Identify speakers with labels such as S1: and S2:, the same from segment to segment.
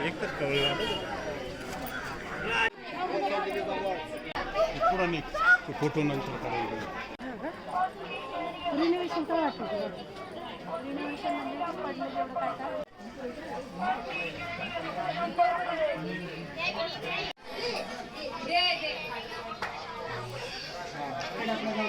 S1: एकच कळलं पुढं निघ तो फोटो नंतर काढायला
S2: रिनोव्हेशन काय वाटतं तुला रिनोव्हेशन म्हणजे पडलं जेवढं काय काय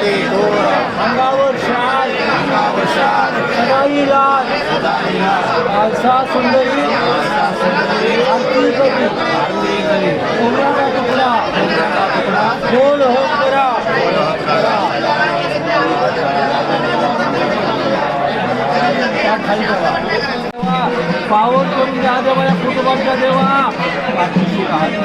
S3: चोरा अंगावर शाल. सदाई लाल खालसा सुंदरी. आरती करी. सोन्याचा तुकडा. गोल हो करा. त्या खाली करा. पावर पावन करून द्या दे माझ्या कुटुंबाच्या देवा. बाकीची तळी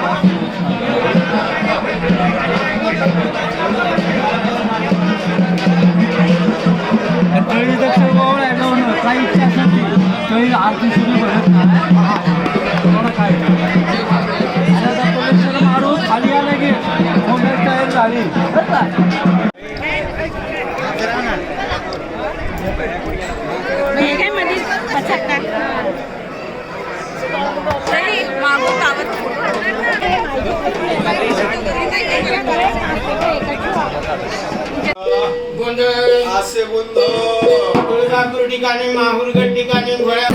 S4: गोंधळ
S1: असे
S4: तुळजापूर ठिकाणी माहूरगड ठिकाणी घोड्या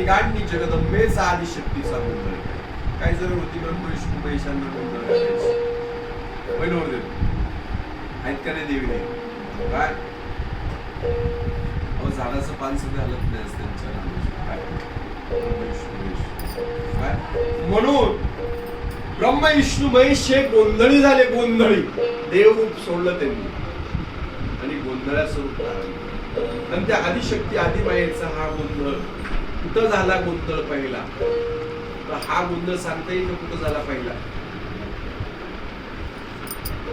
S5: तिघांनी जगदंबेचा आदिशक्तीचा गोंधळ. केला. काय जर होती ब्रह्म विष्णू महेशांना गोंधळ घालायची होय देव आहेत का नाही देवी काय? अहो झाडाचं पान सुद्धा हलत नाही असं त्यांच्या काय? म्हणून ब्रह्म विष्णू महेश हे गोंधळी झाले गोंधळी. देव सोडलं त्यांनी. आणि गोंधळाचं रूप आणि त्या आदिशक्ती आदिमायेचा हा गोंधळ कुठं झाला गोंधळ पहिला? तर हा गोंधळ सांगता येईल कुठं झाला पहिला?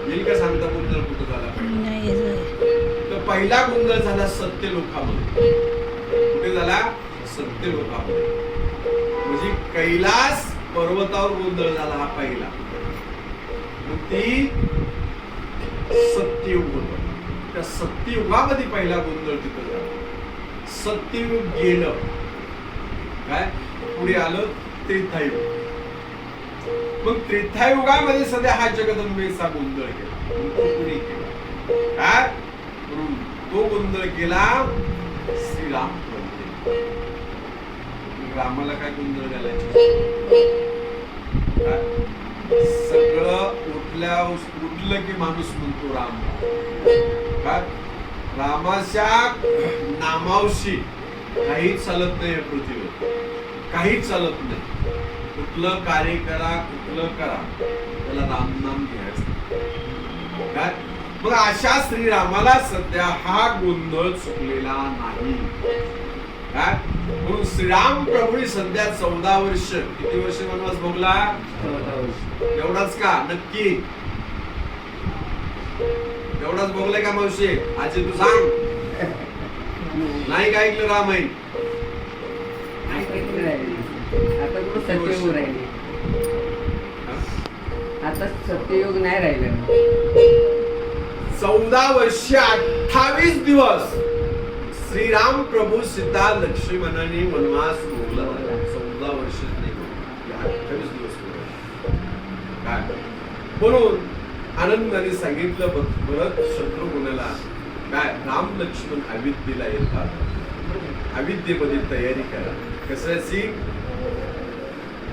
S5: येईल का सांगता गोंधळ कुठं झाला पहिला? तर पहिला गोंधळ झाला सत्य लोकामध्ये. कुठे झाला? सत्य लोकामध्ये. म्हणजे कैलास पर्वतावर गोंधळ झाला हा पहिला. ती सत्ययुग होत. त्या सत्ययुगामध्ये पहिला गोंधळ तिथं झाला. सत्ययुग गेलं. काय? पुढे आलं त्रेतायुग मग त्रिथायुगामध्ये म्हणजे? सध्या हा जगदंबेचा गोंधळ केला. तो केला. काय? तो गोंधळ केला श्रीराम रामाला काय गोंधळ घालायचं? काय? सगळं उठल्या उठलं की माणूस म्हणतो राम. काय? रामाच्या नामावशी. काहीच चालत नाही या पृथ्वीवर. काहीच चालत नाही. कुठलं कार्य करा कुठलं करा त्याला राम नाम घ्यायचं. काय? मग अशा श्रीरामाला सध्या हा गोंधळ चुकलेला नाही. काय? म्हणून श्रीराम प्रभूने सध्या चौदा वर्ष किती वर्ष वनवास भोगला एवढाच का? नक्की. एवढाच भोगलाय का मावशी? आजी तू सांग. नाही काय ऐकलं रामायण?
S6: आता कुठं सत्ययुग राहिले? आता सत्ययुग नाही राहिलं.
S5: चौदा वर्ष अठ्ठावीस दिवस श्रीराम प्रभू सीता लक्ष्मणाने वनवास भोगला. चौदा वर्ष नाही. अठ्ठावीस दिवस. काय? म्हणून आनंदाने सांगितलं भरत शत्रुघ्नाला काय? राम लक्ष्मण अविद्येला येतात. अविद्येमध्ये तयारी करा. कशाची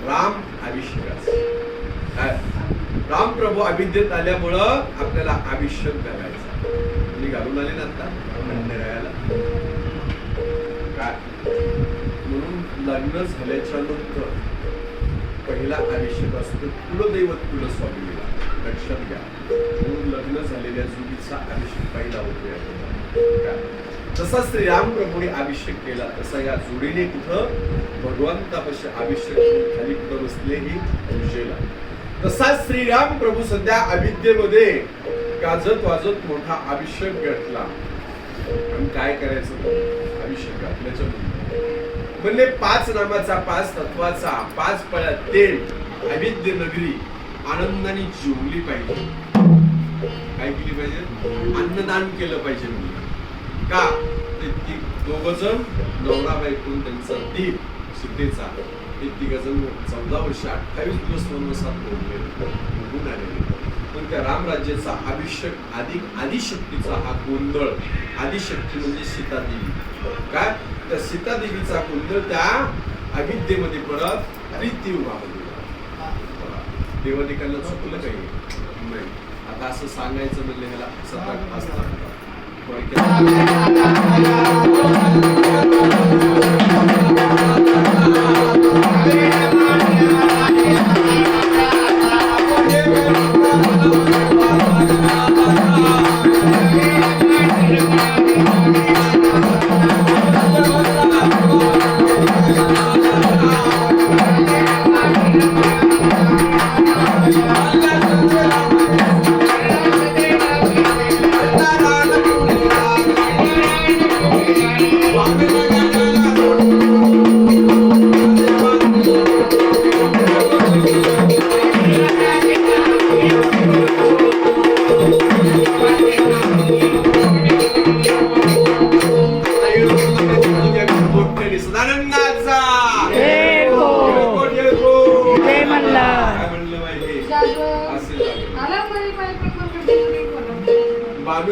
S5: राम अभिषेकाची काय? राम प्रभू अविद्येत आल्यामुळं आपल्याला अभिषेक करायचा. तुम्ही घालून आले ना आता खंडेरायाला काय? म्हणून लग्न झाल्याच्यानंतर पहिला अभिषेक असतो कुलदैवत कुलस्वामीला. लक्षात घ्या. म्हणून लग्न झालेल्या जुगीचा अभिषेक पहिला होतोय जसा श्रीराम प्रभूने अभिषेक केला तसा या जोडीने कुठं? भगवंतापाशी अभिषेक खाली कुठं बसले ही पूजेला तसा श्रीराम प्रभू सध्या अविद्येमध्ये गाजत वाजत मोठा अभिषेक घातला आणि काय करायचं? अभिषेक घातल्याच्या म्हणजे पाच नामाचा पाच तत्वाचा पाच पळ्यात तेल अविद्य नगरी आनंदाने जिवली पाहिजे. काय केली पाहिजे? अन्नदान केलं पाहिजे का? ते ती दोघ जण नवरा बायकून त्यांचा दीप सीतेचा ते तिघजण चौदा वर्ष अठ्ठावीस दिवस वनवासात भोगले. भोगून आलेले. पण त्या रामराज्याचा अभिषेक अधिक आदिशक्तीचा हा गोंधळ आदिशक्ती म्हणजे सीतादेवी. काय? त्या सीतादेवीचा गोंधळ त्या अविद्येमध्ये परत प्रीतीयुगामध्ये बघा, देवादिकांना चुकलं काही? नाही. आता असं सांगायचं म्हणजे ह्याला सतरा असतात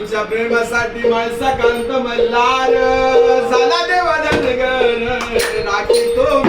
S5: तुझ्या प्रेमासाठी माणसा कांत मल्हार. झाला देवा धनगर राखी तो.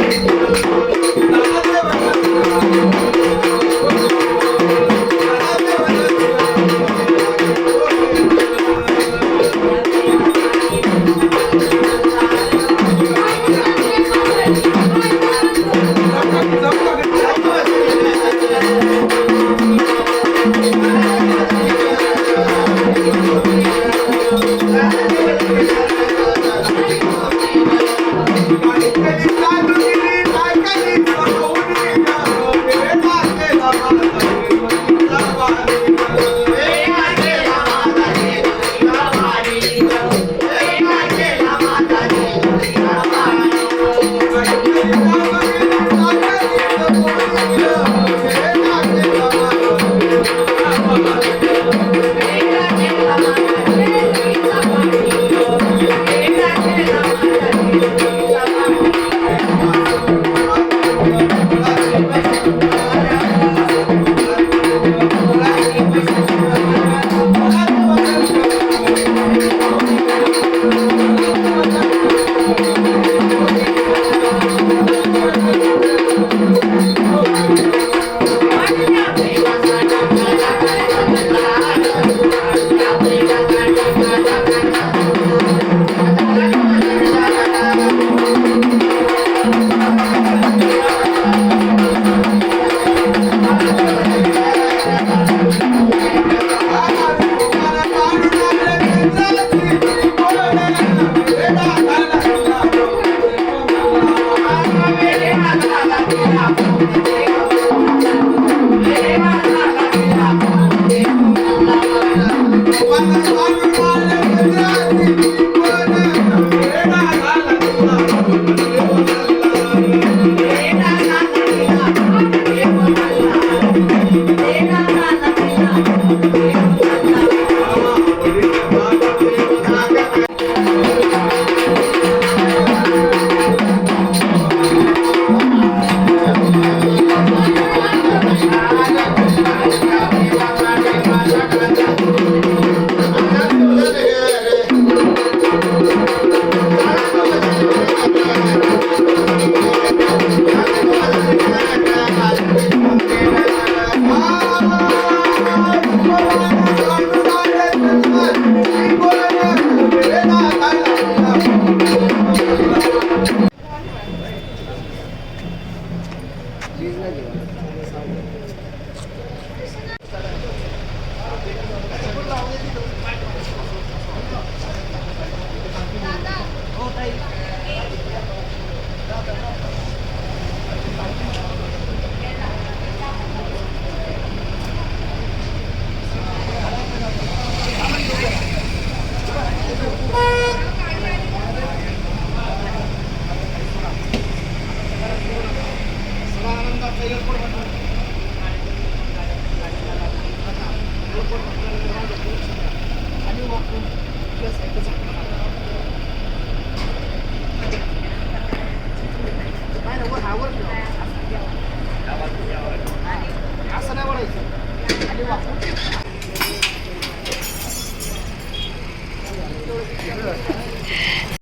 S5: झाला देवा
S1: असं नाही